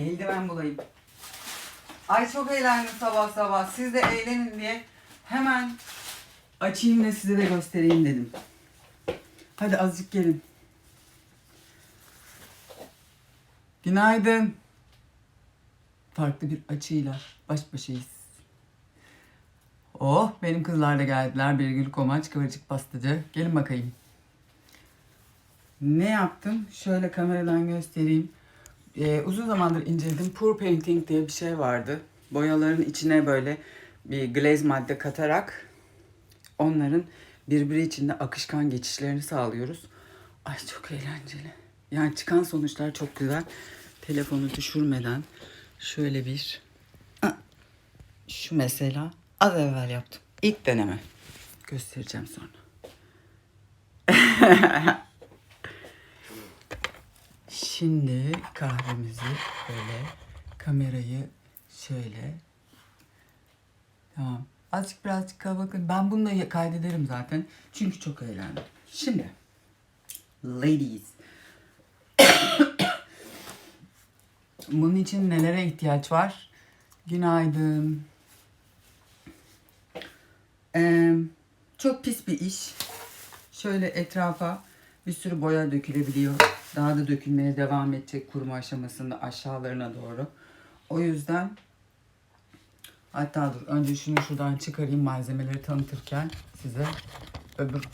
Eldiven bulayım. Ay çok eğlendim sabah sabah. Siz de eğlenin diye hemen açayım da size de göstereyim dedim. Hadi azıcık gelin. Günaydın. Farklı bir açıyla baş başayız. Oh benim kızlar da geldiler. Birgül Komaç, Kıvırcık Pastacı. Gelin bakayım. Ne yaptım? Şöyle kameradan göstereyim. Ee, uzun zamandır inceledim. Pour painting diye bir şey vardı. Boyaların içine böyle bir glaze madde katarak onların birbiri içinde akışkan geçişlerini sağlıyoruz. Ay çok eğlenceli. Yani çıkan sonuçlar çok güzel. Telefonu düşürmeden şöyle bir Ah, şu mesela az evvel yaptım. İlk deneme. Göstereceğim sonra. Şimdi kahvemizi böyle kamerayı şöyle tamam azıcık birazcık kalabalık ben bunu da kaydederim zaten çünkü çok eğlendim. Şimdi ladies bunun için nelere ihtiyaç var? Günaydın. Ee, çok pis bir iş. Şöyle etrafa bir sürü boya dökülebiliyor. Daha da dökülmeye devam edecek kuruma aşamasında aşağılarına doğru. O yüzden hatta dur önce şunu şuradan çıkarayım malzemeleri tanıtırken size öbür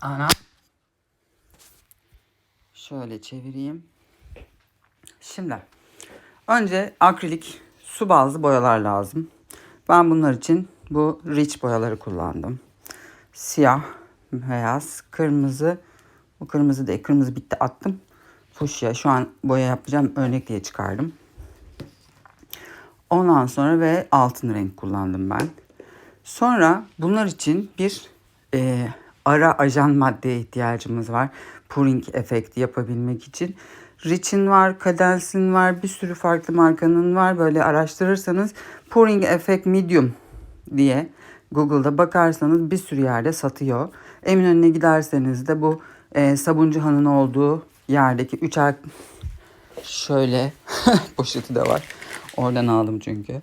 ana şöyle çevireyim. Şimdi önce akrilik su bazlı boyalar lazım. Ben bunlar için bu Rich boyaları kullandım. Siyah, beyaz, kırmızı. Bu kırmızı değil. Kırmızı bitti attım. Fuşya. Şu an boya yapacağım. Örnek diye çıkardım. Ondan sonra ve altın renk kullandım ben. Sonra bunlar için bir e, ara ajan maddeye ihtiyacımız var. Pouring efekti yapabilmek için. Rich'in var, Cadence'in var, bir sürü farklı markanın var. Böyle araştırırsanız Pouring Effect Medium diye Google'da bakarsanız bir sürü yerde satıyor. Eminönü'ne giderseniz de bu e, Sabuncu Han'ın olduğu yerdeki üçer şöyle poşeti de var. Oradan aldım çünkü.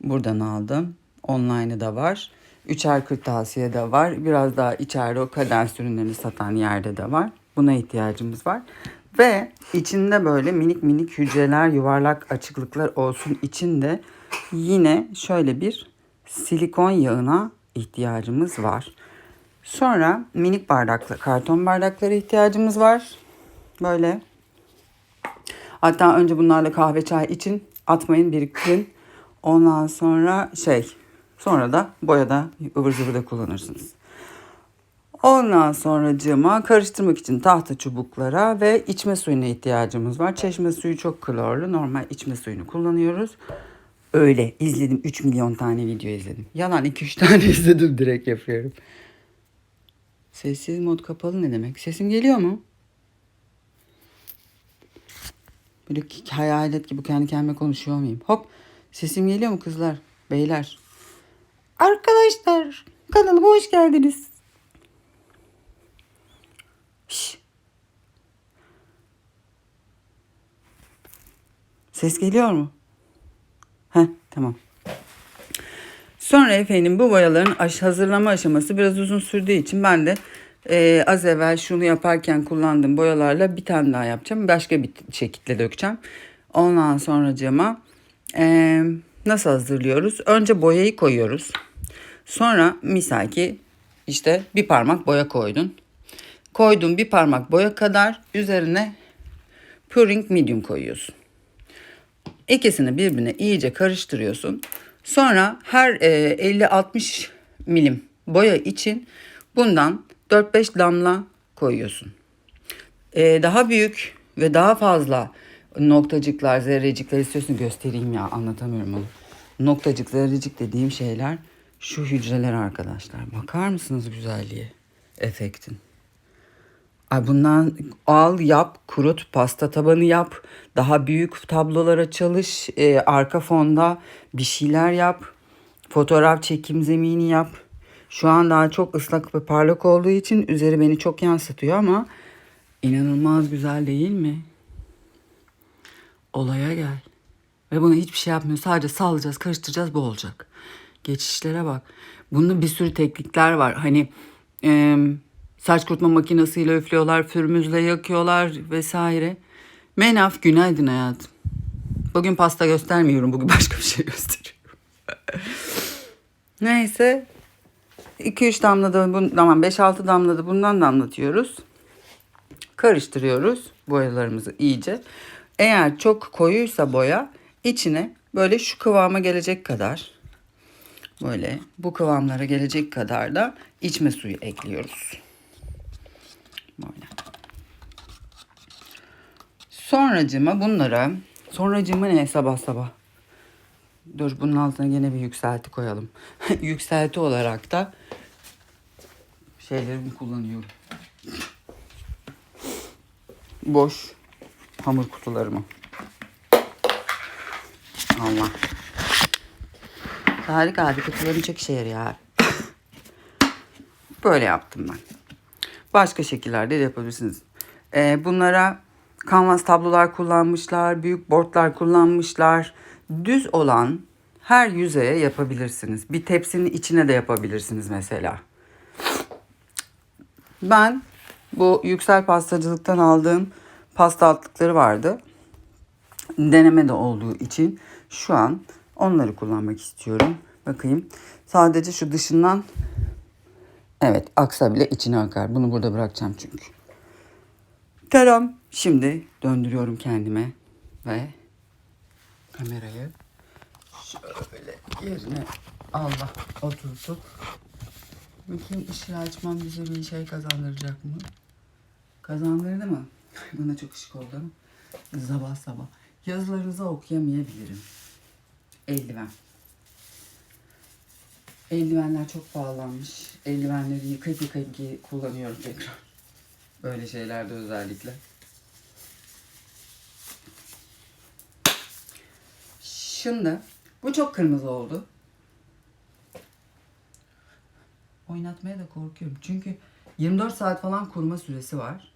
Buradan aldım. Online'ı da var. Üçer kırtasiye de var. Biraz daha içeride o kadens ürünlerini satan yerde de var. Buna ihtiyacımız var. Ve içinde böyle minik minik hücreler, yuvarlak açıklıklar olsun içinde yine şöyle bir silikon yağına ihtiyacımız var. Sonra minik bardaklı karton bardaklara ihtiyacımız var. Böyle. Hatta önce bunlarla kahve çay için atmayın biriktirin. Ondan sonra şey sonra da boyada ıvır zıvırda kullanırsınız. Ondan sonra cıma karıştırmak için tahta çubuklara ve içme suyuna ihtiyacımız var. Çeşme suyu çok klorlu. Normal içme suyunu kullanıyoruz. Öyle izledim. 3 milyon tane video izledim. Yalan 2-3 tane izledim direkt yapıyorum. Sessiz mod kapalı ne demek? Sesim geliyor mu? Böyle hayalet gibi kendi kendime konuşuyor muyum? Hop sesim geliyor mu kızlar? Beyler. Arkadaşlar kanalıma hoş geldiniz. Şş. Ses geliyor mu? Heh tamam. Sonra efendim bu boyaların hazırlama aşaması biraz uzun sürdüğü için ben de e, az evvel şunu yaparken kullandığım boyalarla bir tane daha yapacağım. Başka bir şekilde dökeceğim. Ondan sonra cama e, nasıl hazırlıyoruz? Önce boyayı koyuyoruz. Sonra misal ki işte bir parmak boya koydun. Koyduğun bir parmak boya kadar üzerine Puring Medium koyuyorsun. İkisini birbirine iyice karıştırıyorsun. Sonra her e, 50-60 milim boya için bundan 4-5 damla koyuyorsun. E, daha büyük ve daha fazla noktacıklar, zerrecikler istiyorsun göstereyim ya anlatamıyorum onu. Noktacık, zerrecik dediğim şeyler şu hücreler arkadaşlar. Bakar mısınız güzelliğe, efektin? Ay bundan al yap kurut pasta tabanı yap daha büyük tablolara çalış e, arka fonda bir şeyler yap fotoğraf çekim zemini yap şu an daha çok ıslak ve parlak olduğu için üzeri beni çok yansıtıyor ama inanılmaz güzel değil mi? Olaya gel. Ve buna hiçbir şey yapmıyor. Sadece sallayacağız, karıştıracağız, bu olacak. Geçişlere bak. Bunda bir sürü teknikler var. Hani e, saç kurutma makinesiyle üflüyorlar, fürmüzle yakıyorlar vesaire. Menaf günaydın hayatım. Bugün pasta göstermiyorum. Bugün başka bir şey gösteriyorum. Neyse. 2-3 damla da tamam 5-6 damla da bundan da anlatıyoruz. Karıştırıyoruz boyalarımızı iyice. Eğer çok koyuysa boya içine böyle şu kıvama gelecek kadar böyle bu kıvamlara gelecek kadar da içme suyu ekliyoruz. Böyle. Sonracıma bunlara sonracıma ne sabah sabah Dur bunun altına gene bir yükselti koyalım. yükselti olarak da şeylerimi kullanıyorum. Boş hamur kutularımı. Allah. Harika abi kutularım çok işe yarıyor. Böyle yaptım ben. Başka şekillerde de yapabilirsiniz. Ee, bunlara kanvas tablolar kullanmışlar, büyük boardlar kullanmışlar. Düz olan her yüzeye yapabilirsiniz. Bir tepsinin içine de yapabilirsiniz mesela. Ben bu yüksel pastacılıktan aldığım pasta altlıkları vardı. Deneme de olduğu için şu an onları kullanmak istiyorum. Bakayım. Sadece şu dışından evet aksa bile içine akar. Bunu burada bırakacağım çünkü. Tamam. Şimdi döndürüyorum kendime ve kamerayı şöyle yerine Allah oturtup bakayım ışığı açmam bize bir şey kazandıracak mı? Kazandırdı mı? Bana çok ışık oldu ama sabah sabah. Yazılarınızı okuyamayabilirim. Eldiven. Eldivenler çok pahalanmış. Eldivenleri yıkayıp yıkayıp kullanıyorum tekrar. Böyle şeylerde özellikle. Şimdi bu çok kırmızı oldu. Oynatmaya da korkuyorum. Çünkü 24 saat falan kuruma süresi var.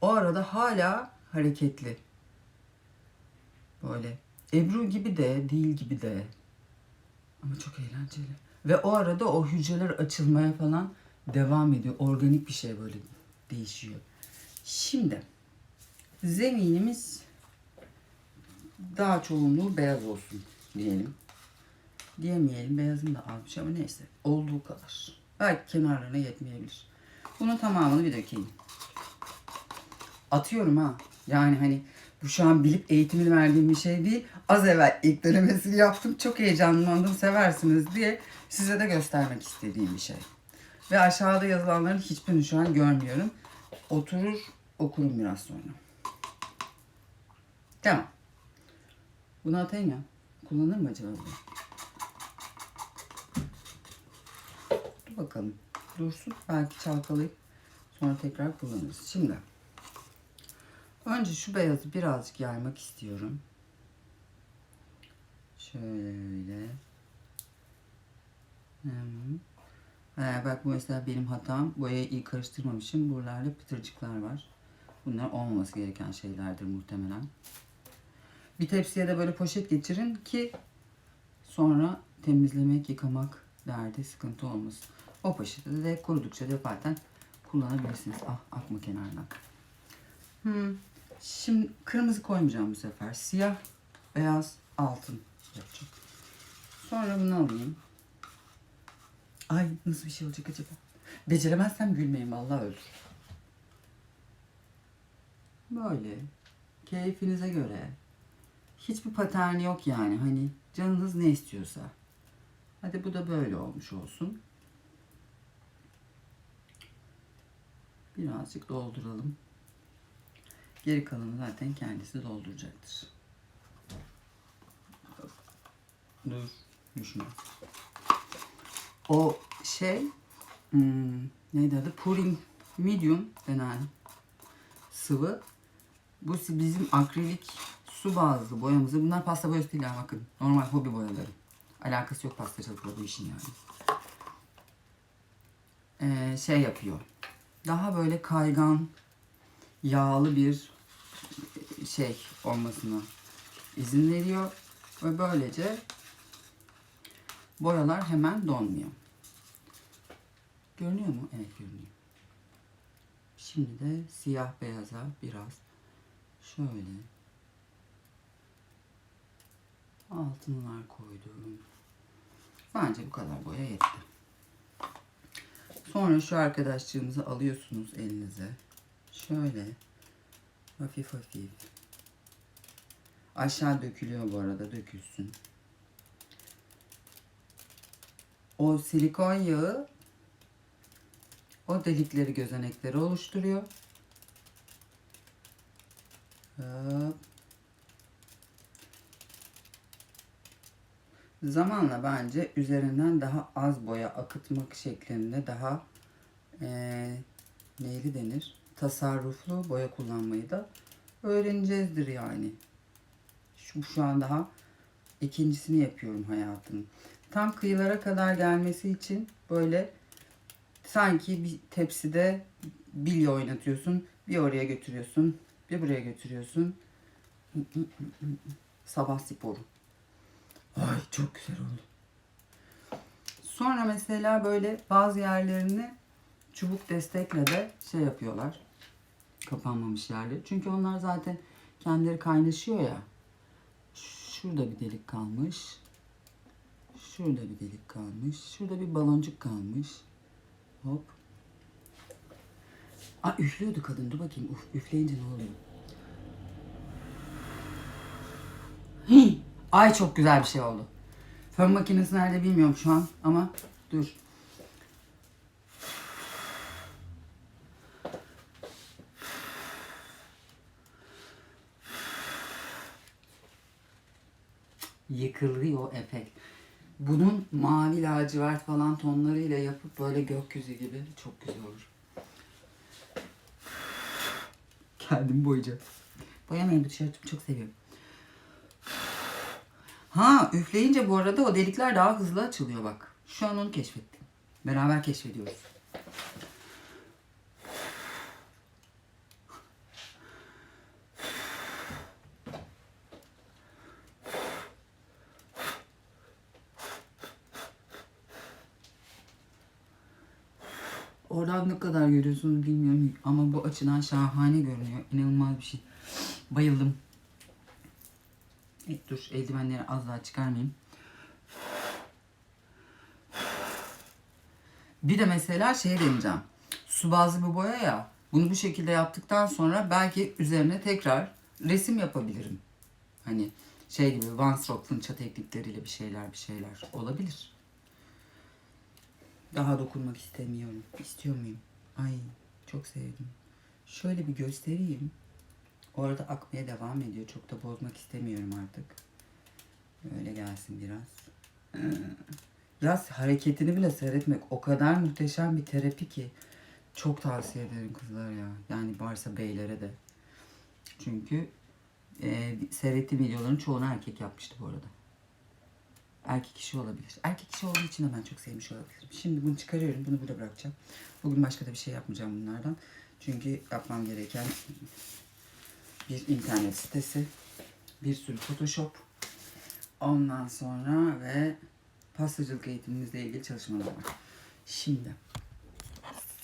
O arada hala hareketli. Böyle Ebru gibi de değil gibi de. Ama çok eğlenceli. Ve o arada o hücreler açılmaya falan devam ediyor. Organik bir şey böyle değişiyor. Şimdi zeminimiz daha çoğunluğu beyaz olsun diyelim. Diyemeyelim beyazın da almış ama neyse olduğu kadar. Belki kenarlarına yetmeyebilir. Bunun tamamını bir dökeyim. Atıyorum ha. Yani hani bu şu an bilip eğitimini verdiğim bir şey değil. Az evvel ilk denemesini yaptım. Çok heyecanlandım seversiniz diye size de göstermek istediğim bir şey. Ve aşağıda yazılanların hiçbirini şu an görmüyorum. Oturur okurum biraz sonra. Tamam. Bunu atayım ya. Kullanır mı acaba? bu? Dur bakalım. Dursun. Belki çalkalayıp sonra tekrar kullanırız. Şimdi. Önce şu beyazı birazcık yaymak istiyorum. Şöyle. Hmm. Ee, bak bu mesela benim hatam. Boyayı iyi karıştırmamışım. Buralarda pıtırcıklar var. Bunlar olmaması gereken şeylerdir muhtemelen. Bir tepsiye de böyle poşet geçirin ki sonra temizlemek, yıkamak derdi sıkıntı olmasın. O poşeti de kurudukça defaten kullanabilirsiniz. Ah akma kenardan. Hmm. Şimdi kırmızı koymayacağım bu sefer. Siyah, beyaz, altın. Sonra bunu alayım. Ay nasıl bir şey olacak acaba? Beceremezsem gülmeyin vallahi ölür. Böyle keyfinize göre hiçbir paterni yok yani hani canınız ne istiyorsa. Hadi bu da böyle olmuş olsun. Birazcık dolduralım. Geri kalanı zaten kendisi dolduracaktır. Dur, düşme. O şey, hmm, neydi adı? Puring medium denen sıvı. Bu bizim akrilik su bazlı boyamızı. Bunlar pasta boyası değil ha bakın. Normal hobi boyaları. Alakası yok pastacılıkla bu işin yani. Ee, şey yapıyor. Daha böyle kaygan, yağlı bir şey olmasına izin veriyor ve böylece boyalar hemen donmuyor. Görünüyor mu? Evet görünüyor. Şimdi de siyah beyaza biraz şöyle altınlar koydum. Bence bu kadar boya yetti. Sonra şu arkadaşlığımızı alıyorsunuz elinize. Şöyle hafif hafif. Aşağı dökülüyor bu arada dökülsün. O silikon yağı o delikleri gözenekleri oluşturuyor. Zamanla bence üzerinden daha az boya akıtmak şeklinde daha eee neyli denir? Tasarruflu boya kullanmayı da öğreneceğizdir yani. Şu, şu an daha ikincisini yapıyorum hayatımın. Tam kıyılara kadar gelmesi için böyle sanki bir tepside bilye oynatıyorsun. Bir oraya götürüyorsun. Bir buraya götürüyorsun. Sabah sporu. Ay çok güzel oldu. Sonra mesela böyle bazı yerlerini çubuk destekle de şey yapıyorlar. Kapanmamış yerleri. Çünkü onlar zaten kendileri kaynaşıyor ya. Şurada bir delik kalmış. Şurada bir delik kalmış. Şurada bir baloncuk kalmış. Hop. Aa üflüyordu kadın. Dur bakayım. Uf, üfleyince ne oluyor? Hii! Ay çok güzel bir şey oldu. Fön makinesi nerede bilmiyorum şu an ama dur. Yıkılıyor efekt. Bunun mavi lacivert falan tonlarıyla yapıp böyle gökyüzü gibi çok güzel olur. Kendim boyayacağım. Boyamayı bu tişörtümü çok seviyorum. Ha üfleyince bu arada o delikler daha hızlı açılıyor bak. Şu an onu keşfettim. Beraber keşfediyoruz. Oradan ne kadar görüyorsunuz bilmiyorum ama bu açıdan şahane görünüyor. İnanılmaz bir şey. Bayıldım. Evet, dur eldivenleri az daha çıkarmayayım. Bir de mesela şey deneyeceğim. Su bazlı bir boya ya. Bunu bu şekilde yaptıktan sonra belki üzerine tekrar resim yapabilirim. Hani şey gibi Van Stroke'un çatı teknikleriyle bir şeyler bir şeyler olabilir. Daha dokunmak istemiyorum. İstiyor muyum? Ay çok sevdim. Şöyle bir göstereyim. O arada akmaya devam ediyor. Çok da bozmak istemiyorum artık. Böyle gelsin biraz. Yaz hareketini bile seyretmek o kadar muhteşem bir terapi ki. Çok tavsiye ederim kızlar ya. Yani varsa beylere de. Çünkü e, seyrettiğim videoların çoğunu erkek yapmıştı bu arada. Erkek kişi olabilir. Erkek kişi olduğu için de ben çok sevmiş olabilirim. Şimdi bunu çıkarıyorum. Bunu burada bırakacağım. Bugün başka da bir şey yapmayacağım bunlardan. Çünkü yapmam gereken bir internet sitesi, bir sürü Photoshop, ondan sonra ve pastacılık eğitimimizle ilgili çalışmalar var. Şimdi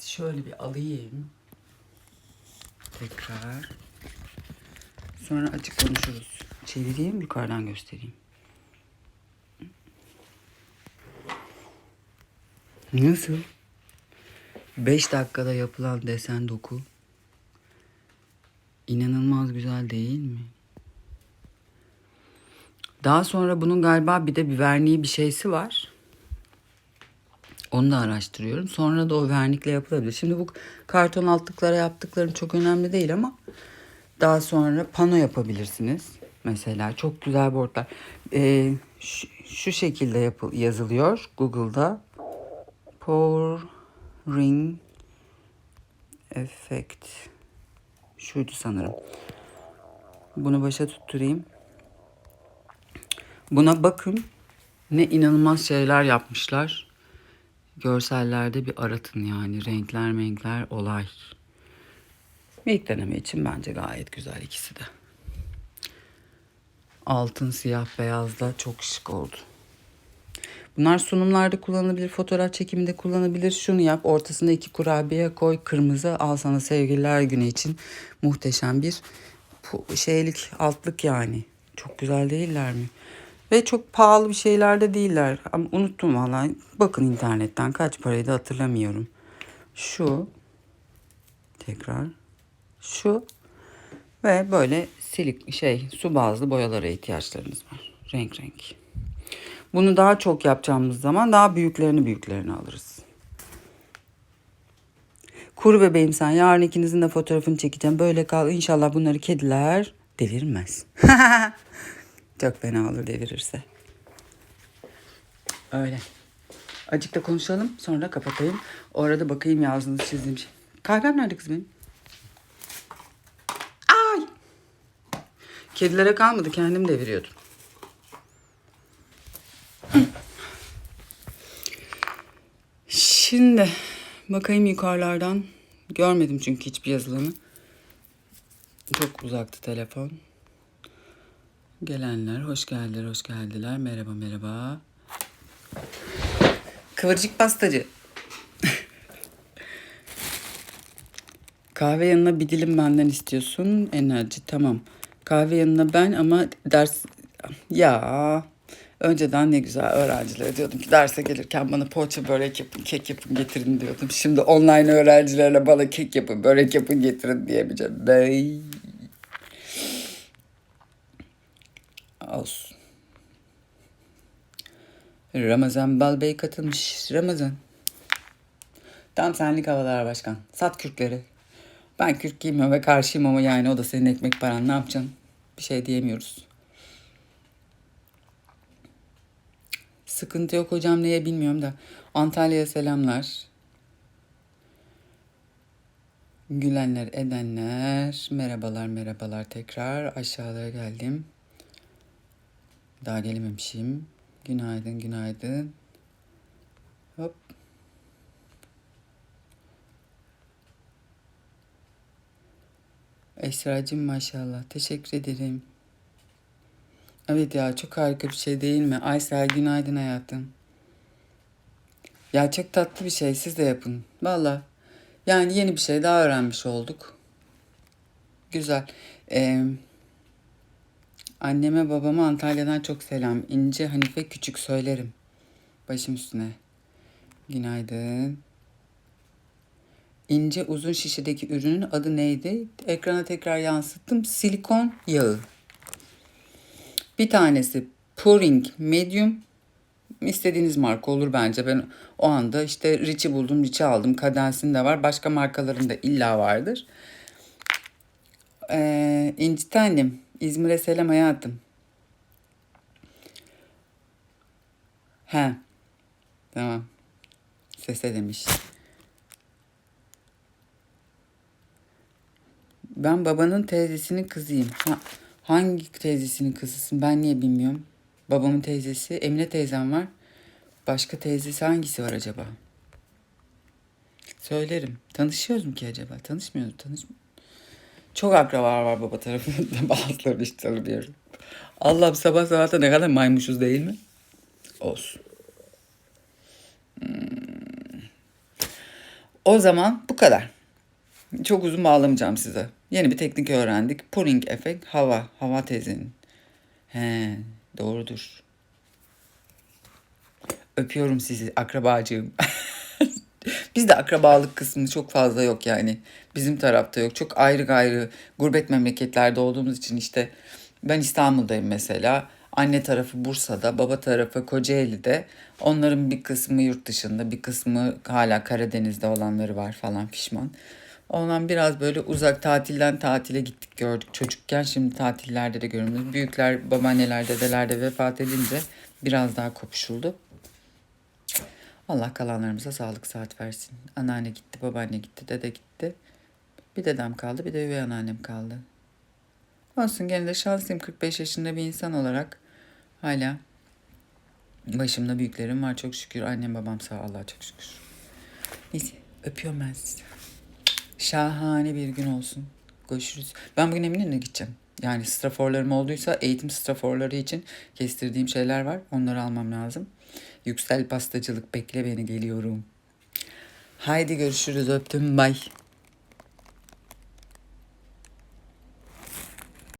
şöyle bir alayım. Tekrar. Sonra açık konuşuruz. Çevireyim, yukarıdan göstereyim. Nasıl? 5 dakikada yapılan desen doku İnanılmaz güzel değil mi? Daha sonra bunun galiba bir de bir verniği bir şeysi var. Onu da araştırıyorum. Sonra da o vernikle yapılabilir. Şimdi bu karton altlıklara yaptıklarım çok önemli değil ama daha sonra pano yapabilirsiniz. Mesela çok güzel boardlar. Ee, şu, şu şekilde yapıl yazılıyor Google'da. Pouring effect. Şuydu sanırım. Bunu başa tutturayım. Buna bakın. Ne inanılmaz şeyler yapmışlar. Görsellerde bir aratın yani. Renkler renkler olay. İlk deneme için bence gayet güzel ikisi de. Altın siyah beyazla çok şık oldu. Bunlar sunumlarda kullanılabilir, fotoğraf çekiminde kullanılabilir. Şunu yap, ortasına iki kurabiye koy, kırmızı al sana sevgililer günü için muhteşem bir şeylik, altlık yani. Çok güzel değiller mi? Ve çok pahalı bir şeyler de değiller. Ama unuttum vallahi. Bakın internetten kaç parayı da hatırlamıyorum. Şu tekrar şu ve böyle silik şey su bazlı boyalara ihtiyaçlarınız var. Renk renk. Bunu daha çok yapacağımız zaman daha büyüklerini büyüklerini alırız. Kuru bebeğim sen yarın ikinizin de fotoğrafını çekeceğim. Böyle kal İnşallah bunları kediler devirmez. çok fena olur devirirse. Öyle. Acık da konuşalım sonra kapatayım. O arada bakayım yazdığınız çizdiğim şey. Kahvem nerede kız benim? Ay! Kedilere kalmadı kendim deviriyordum. Şimdi bakayım yukarılardan. Görmedim çünkü hiçbir yazılanı. Çok uzaktı telefon. Gelenler hoş geldiler, hoş geldiler. Merhaba, merhaba. Kıvırcık pastacı. Kahve yanına bir dilim benden istiyorsun. Enerji tamam. Kahve yanına ben ama ders... Ya önceden ne güzel öğrencilere diyordum ki derse gelirken bana poğaça börek yapın, kek yapın getirin diyordum. Şimdi online öğrencilerle bana kek yapın, börek yapın getirin diyemeyeceğim. Bey. Olsun. Ramazan Balbey katılmış. Ramazan. Tam senlik havalar başkan. Sat kürkleri. Ben kürk giymiyorum ve karşıyım ama yani o da senin ekmek paran. Ne yapacaksın? Bir şey diyemiyoruz. Sıkıntı yok hocam neye bilmiyorum da. Antalya'ya selamlar. Gülenler, edenler. Merhabalar, merhabalar tekrar. Aşağılara geldim. Daha gelememişim. Günaydın, günaydın. Hop. Esra'cığım maşallah. Teşekkür ederim. Evet ya çok harika bir şey değil mi? Aysel günaydın hayatım. Ya çok tatlı bir şey. Siz de yapın. Valla. Yani yeni bir şey daha öğrenmiş olduk. Güzel. Ee, anneme babama Antalya'dan çok selam. İnce Hanife küçük söylerim. Başım üstüne. Günaydın. İnce uzun şişedeki ürünün adı neydi? Ekrana tekrar yansıttım. Silikon yağı. Bir tanesi Pouring Medium. İstediğiniz marka olur bence. Ben o anda işte Rich'i buldum, Rich'i aldım. Kadens'in de var. Başka markaların da illa vardır. Ee, İnci tanem, İzmir'e selam hayatım. He. Tamam. Sese demiş. Ben babanın teyzesinin kızıyım. Ha, hangi teyzesinin kızısın ben niye bilmiyorum. Babamın teyzesi Emine teyzem var. Başka teyzesi hangisi var acaba? Söylerim. Tanışıyoruz mu ki acaba? Tanışmıyoruz. Tanışmıyor. Çok akraba var baba tarafında. Bazılarını hiç tanımıyorum. Allah'ım sabah sabah ne kadar maymuşuz değil mi? Olsun. Hmm. O zaman bu kadar. Çok uzun bağlamayacağım size. Yeni bir teknik öğrendik. Pulling efekt hava. Hava tezinin. He, doğrudur. Öpüyorum sizi akrabacığım. Bizde akrabalık kısmı çok fazla yok yani. Bizim tarafta yok. Çok ayrı gayrı gurbet memleketlerde olduğumuz için işte ben İstanbul'dayım mesela. Anne tarafı Bursa'da, baba tarafı Kocaeli'de. Onların bir kısmı yurt dışında, bir kısmı hala Karadeniz'de olanları var falan pişman. Ondan biraz böyle uzak tatilden tatile gittik gördük çocukken. Şimdi tatillerde de görüyoruz. Büyükler, babaanneler, dedeler de vefat edince biraz daha kopuşuldu. Allah kalanlarımıza sağlık saat versin. Anneanne gitti, babaanne gitti, dede gitti. Bir dedem kaldı, bir de üvey anneannem kaldı. Olsun gene de şanslıyım 45 yaşında bir insan olarak. Hala başımda büyüklerim var çok şükür. Annem babam sağ Allah'a çok şükür. Neyse öpüyorum ben sizi. Şahane bir gün olsun. Görüşürüz. Ben bugün Eminönü'ne gideceğim. yani straforlarım olduysa eğitim straforları için kestirdiğim şeyler var. Onları almam lazım. Yüksel pastacılık bekle beni geliyorum. Haydi görüşürüz öptüm bay.